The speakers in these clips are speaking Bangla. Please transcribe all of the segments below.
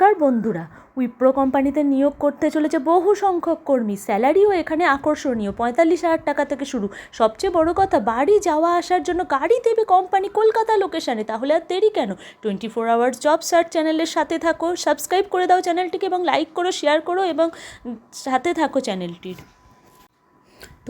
নমস্কার বন্ধুরা, উইপ্রো কোম্পানিতে নিয়োগ করতে চলেছে বহু সংখ্যক কর্মী। স্যালারিও এখানে আকর্ষণীয়, পঁয়তাল্লিশ হাজার টাকা থেকে শুরু। সবচেয়ে বড় কথা, বাড়ি যাওয়া আসার জন্য গাড়ি দেবে কোম্পানি কলকাতা লোকেশানে। তাহলে আর দেরি কেন? Twenty four hours job search চ্যানেলের সাথে থাকো সাবস্ক্রাইব করে দাও চ্যানেলটিকে এবং লাইক করো শেয়ার করো এবং সাথে থাকো চ্যানেলটির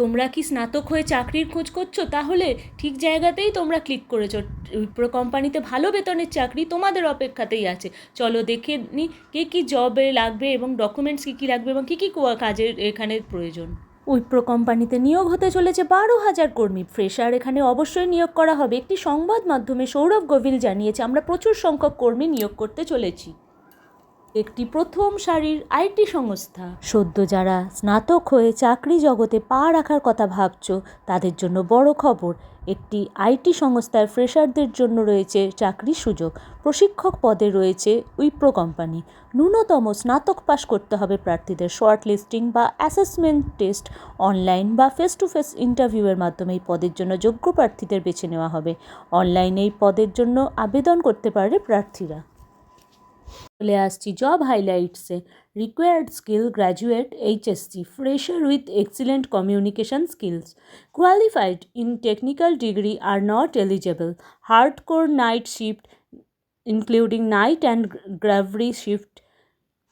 তোমরা কি স্নাতক হয়ে চাকরির খোঁজ করছ? তাহলে ঠিক জায়গাতেই তোমরা ক্লিক করেছ। উইপ্রো কোম্পানিতে ভালো বেতনের চাকরি তোমাদের অপেক্ষাতেই আছে। চলো দেখে নি কে কী জবে লাগবে এবং ডকুমেন্টস কী কী লাগবে এবং কী কী কাজের এখানে প্রয়োজন। উইপ্রো কোম্পানিতে নিয়োগ হতে চলেছে বারো হাজার কর্মী। ফ্রেশার এখানে অবশ্যই নিয়োগ করা হবে। একটি সংবাদ মাধ্যমে সৌরভ গোভিল জানিয়েছে, আমরা প্রচুর সংখ্যক কর্মী নিয়োগ করতে চলেছি। একটি প্রথম সারির আইটি সংস্থা। সদ্য যারা স্নাতক হয়ে চাকরি জগতে পা রাখার কথা ভাবছ, তাদের জন্য বড় খবর, একটি আইটি সংস্থার ফ্রেশারদের জন্য রয়েছে চাকরির সুযোগ। প্রশিক্ষক পদে রয়েছে উইপ্রো কোম্পানি। ন্যূনতম স্নাতক পাশ করতে হবে প্রার্থীদের শর্ট লিস্টিং বা অ্যাসেসমেন্ট টেস্ট, অনলাইন বা ফেস টু ফেস ইন্টারভিউয়ের মাধ্যমে এই পদের জন্য যোগ্য প্রার্থীদের বেছে নেওয়া হবে। অনলাইনে এই পদের জন্য আবেদন করতে পারে প্রার্থীরা। চলে আসছি job হাইলাইটসে required skill graduate HSC fresher with excellent communication skills qualified in technical degree R not eligible hard core night shift including night and gravity shift,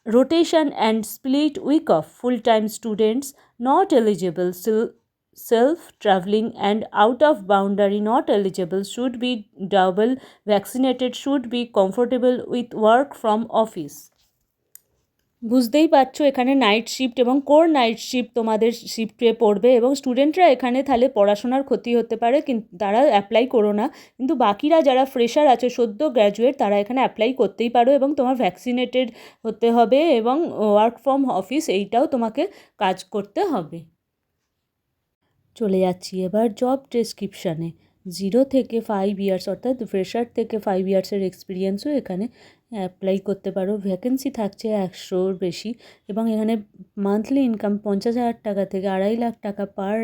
rotation and split week off full-time students not eligible sil- self traveling and out of boundary not eligible should be double vaccinated, should be comfortable with work from office. বুঝতেই পারছ, এখানে নাইট শিফট এবং কোর নাইট শিফট তোমাদের শিফটে পড়বে এবং স্টুডেন্টরা এখানে তাহলে পড়াশোনার ক্ষতি হতে পারে কিন্তু তারা অ্যাপ্লাই করো না। কিন্তু বাকিরা যারা ফ্রেশার আছে, সদ্য গ্র্যাজুয়েট তারা এখানে অ্যাপ্লাই করতেই পারো এবং তোমার ভ্যাকসিনেটেড হতে হবে এবং ওয়ার্ক ফ্রম অফিস এইটাও তোমাকে কাজ করতে হবে। চলে যাচ্ছি। এবার জব ডেসক্রিপশানে জিরো থেকে ফাইভ ইয়ার্স অর্থাৎ ফ্রেশার থেকে ফাইভ ইয়ার্সের এক্সপিরিয়েন্সও এখানে অ্যাপ্লাই করতে পারো। ভ্যাকেন্সি থাকছে একশোর বেশি এবং এখানে মান্থলি ইনকাম পঞ্চাশ হাজার টাকা থেকে আড়াই লাখ টাকা পার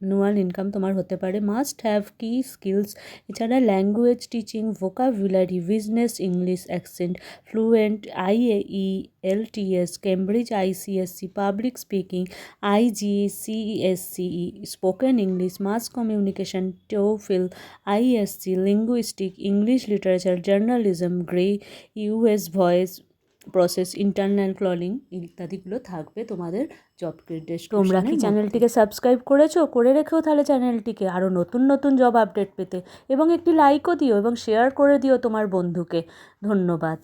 অ্যানুয়াল ইনকাম তোমার হতে পারে। মাস্ট হ্যাভ কি স্কিলস এছাড়া language teaching vocabulary business English accent fluent IELTS Cambridge ICSC public speaking IGCSCE spoken English mass communication TOEFL ISC linguistic English literature journalism GRE US voice process internal calling ইত্যাদিগুলো থাকবে তোমাদের জব তোমরা কি চ্যানেলটিকে সাবস্ক্রাইব করেছ? করে রেখেও তাহলে চ্যানেলটিকে আরও নতুন নতুন জব আপডেট পেতে। এবং একটি লাইকও দিও এবং শেয়ার করে দিও তোমার বন্ধুকে। ধন্যবাদ।